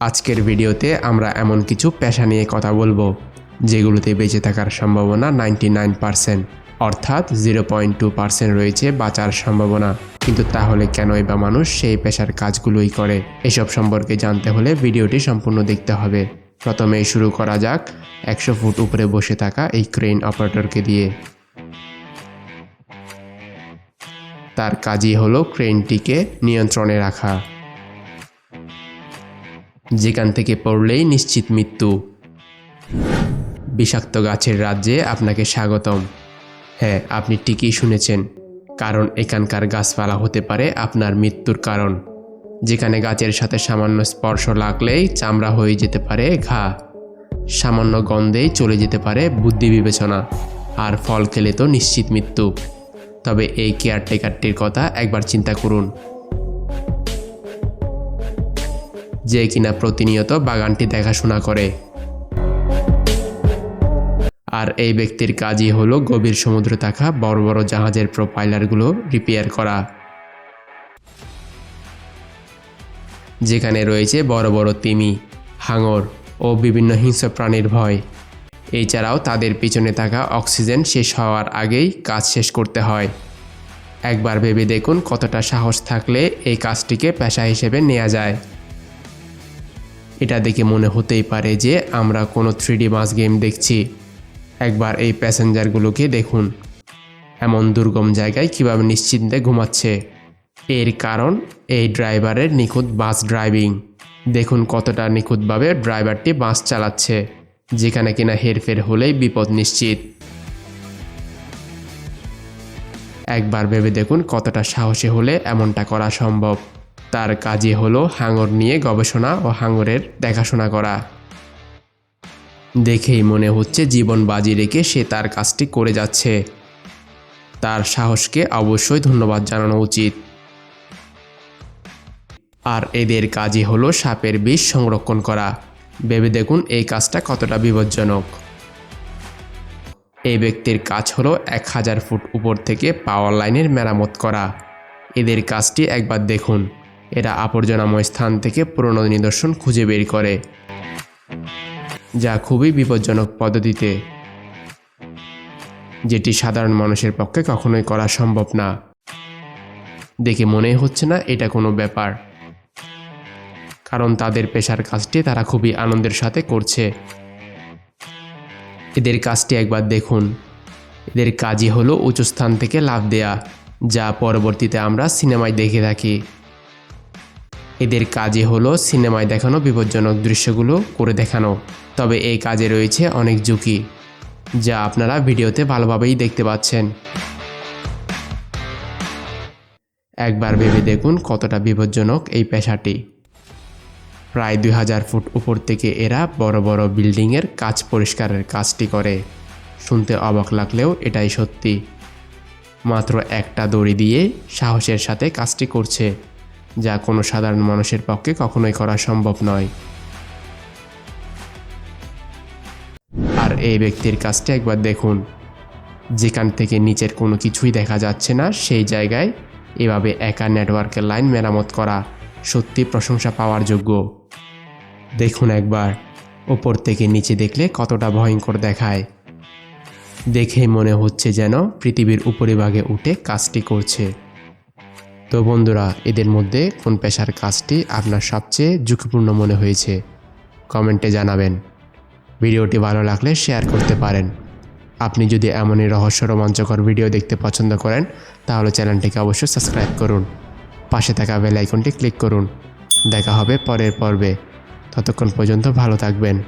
আজকের ভিডিওতে আমরা এমন কিছু পেশা নিয়ে কথা বলব, যেগুলোতে বেঁচে থাকার সম্ভাবনা নাইনটি নাইন পার্সেন্ট, অর্থাৎ জিরো পয়েন্ট টু পার্সেন্ট রয়েছে বাঁচার সম্ভাবনা। কিন্তু তাহলে কেনই বা মানুষ সেই পেশার কাজগুলোই করে? এসব সম্পর্কে জানতে হলে ভিডিওটি সম্পূর্ণ দেখতে হবে। প্রথমে শুরু করা যাক একশো ফুট উপরে বসে থাকা এই ক্রেন অপারেটরকে দিয়ে। তার কাজই হলো ক্রেনটিকে নিয়ন্ত্রণে রাখা। যেখান থেকে পড়লেই নিশ্চিত মৃত্যু। বিষাক্ত গাছের রাজ্যে আপনাকে স্বাগতম। হ্যাঁ আপনি ঠিকই শুনেছেন, কারণ এখানকার গাছপালা হতে পারে আপনার মৃত্যুর কারণ। যেখানে গাছের সাথে সামান্য স্পর্শ লাগলেই চামড়া হয়ে যেতে পারে ঘা, সামান্য গন্ধেই চলে যেতে পারে বুদ্ধি বিবেচনা, আর ফল খেলে তো নিশ্চিত মৃত্যু। তবে এই কেয়ারটেকারটির কথা একবার চিন্তা করুন। যে কিনা প্রতিনিয়ত বাগানটি দেখাশোনা করে। আর এই ব্যক্তির কাজই হলো গভীর সমুদ্রে থাকা বড় বড় জাহাজের প্রোফাইলারগুলো রিপেয়ার করা। যেখানে রয়েছে বড় বড় তিমি, হাঙর ও বিভিন্ন হিংস্র প্রাণীর ভয়। এছাড়াও তাদের পিছনে থাকা অক্সিজেন শেষ হওয়ার আগেই কাজ শেষ করতে হয়। একবার ভেবে দেখুন কতটা সাহস থাকলে এই কাজটিকে পেশা হিসেবে নেওয়া যায়। এটা দেখে মনে হতেই পারে যে আমরা কোনো থ্রিডি মাস গেম দেখছি। একবার এই প্যাসেঞ্জারগুলোকে দেখুন। এমন দুর্গম জায়গায় কীভাবে নিশ্চিন্তে ঘুমাচ্ছে। এর কারণ, এই ড্রাইভারের নিখুঁত বাস ড্রাইভিং দেখুন কতটা নিখুঁতভাবে ড্রাইভারটি বাস চালাচ্ছে, যেখানে কিনা হেরফের হলেই বিপদ নিশ্চিত। একবার ভেবে দেখুন কতটা সাহসী হলে এমনটা করা সম্ভব। তার কাজই হলো হাঙর নিয়ে গবেষণা ও হাঙরের দেখাশোনা করা। দেখেই মনে হচ্ছে জীবন বাজি রেখে সে তার কাজটি করে যাচ্ছে। তার সাহসকে অবশ্যই ধন্যবাদ জানানো উচিত। আর এদের কাজই হলো সাপের বিষ সংরক্ষণ করা। ভেবে দেখুন এই কাজটা কতটা বিপজ্জনক। এই ব্যক্তির কাজ হলো এক হাজার ফুট উপর থেকে পাওয়ার লাইনের মেরামত করা। এদের কাজটি একবার দেখুন। এরা আবর্জনাময় স্থান থেকে পুরনো নিদর্শন খুঁজে বের করে, যা খুবই বিপজ্জনক পদ্ধতিতে, যেটি সাধারণ মানুষের পক্ষে কখনোই করা সম্ভব না। দেখে মনে হচ্ছে না এটা কোনো ব্যাপার, কারণ তাদের পেশার কাজটি তারা খুবই আনন্দের সাথে করছে। এদের কাজটি একবার দেখুন। এদের কাজই হলো উঁচু স্থান থেকে লাভ দেয়া, যা পরবর্তীতে আমরা সিনেমায় দেখে থাকি। এদের কাজই হলো সিনেমায় দেখানো বিপজ্জনক দৃশ্যগুলো করে দেখানো। তবে এই কাজে রয়েছে অনেক ঝুঁকি, যা আপনারা ভিডিওতে ভালোভাবেই দেখতে পাচ্ছেন। একবার ভেবে দেখুন কতটা বিপজ্জনক এই পেশাটি। প্রায় দুই হাজার ফুট উপর থেকে এরা বড় বড় বিল্ডিংয়ের কাজ পরিষ্কারের কাজটি করে। শুনতে অবাক লাগলেও এটাই সত্যি। মাত্র একটা দড়ি দিয়ে সাহসের সাথে কাজটি করছে। যা কোনো সাধারণ মানুষের পক্ষে কখনোই করা সম্ভব নয়। আর এই ব্যক্তির কাজটি একবার দেখুন। যেখান থেকে নিচের কোনো কিছুই দেখা যাচ্ছে না, সেই জায়গায় এভাবে একা নেটওয়ার্কের লাইন মেরামত করা সত্যি প্রশংসা পাওয়ার যোগ্য। দেখুন একবার, ওপর থেকে নিচে দেখলে কতটা ভয়ঙ্কর দেখায়। দেখেই মনে হচ্ছে যেন পৃথিবীর উপরিভাগে উঠে কাজটি করছে। তো বন্ধুরা, এদের মধ্যে কোন পেশার কাজটি আপনার সবচেয়ে ঝুঁকিপূর্ণ মনে হয়েছে? কমেন্টে জানাবেন। ভিডিওটি ভালো লাগলে শেয়ার করতে পারেন। আপনি যদি এমনই রহস্য রোমাঞ্চকর ভিডিও দেখতে পছন্দ করেন, তাহলে চ্যানেলটিকে অবশ্যই সাবস্ক্রাইব করুন। পাশে থাকা বেল আইকনটি ক্লিক করুন। দেখা হবে পরের পর্বে। ততক্ষণ পর্যন্ত ভালো থাকবেন।